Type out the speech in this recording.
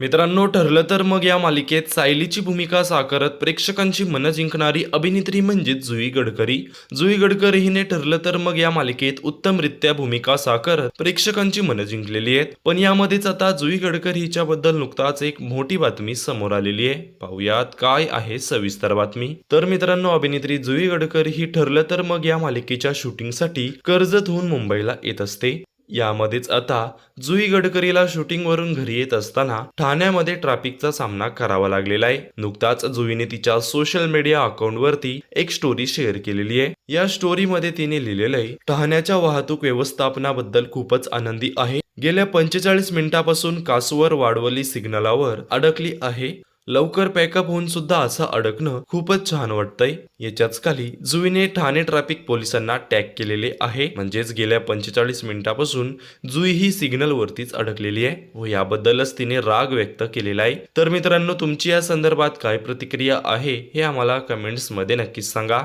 मित्रांनो ठरलं तर मग या मालिकेत सायलीची भूमिका साकारत प्रेक्षकांची मनं जिंकणारी अभिनेत्री म्हणजेच जुई गडकरी. जुई गडकरी हिने ठरलं तर मग या मालिकेत उत्तमरित्या भूमिका साकारत प्रेक्षकांची मनं जिंकलेली आहेत. पण यामध्येच आता जुई गडकरी हिच्याबद्दल नुकताच एक मोठी बातमी समोर आलेली आहे. पाहुयात काय आहे सविस्तर बातमी. तर मित्रांनो अभिनेत्री जुई गडकरी ही ठरलं तर मग या मालिकेच्या शूटिंगसाठी कर्जतहून मुंबईला येत असते. यामध्येच आता जुई गडकरीला शूटिंगवरून घरी येत असताना ठाण्यामध्ये ट्रॅफिकचा सामना करावा लागलेला आहे. नुकताच जुईने तिच्या सोशल मीडिया अकाउंटवरती एक स्टोरी शेअर केलेली आहे. या स्टोरीमध्ये तिने लिहिलेलं आहे ठाण्याच्या वाहतूक व्यवस्थापनाबद्दल खूपच आनंदी आहे. गेल्या पंचेचाळीस मिनिटापासून कासवर वाडवली सिग्नलावर अडकली आहे. लवकर पॅकअप होऊन सुद्धा असं अडकणं खूपच छान वाटतंय. याच्याच खाली जुईने ठाणे ट्रॅफिक पोलिसांना टॅग केलेले आहे. म्हणजेच गेल्या पंचेचाळीस मिनिटापासून जुई ही सिग्नल वरतीच अडकलेली आहे व याबद्दलच तिने राग व्यक्त केलेला आहे. तर मित्रांनो तुमची या संदर्भात काय प्रतिक्रिया आहे हे आम्हाला कमेंट्समध्ये नक्कीच सांगा.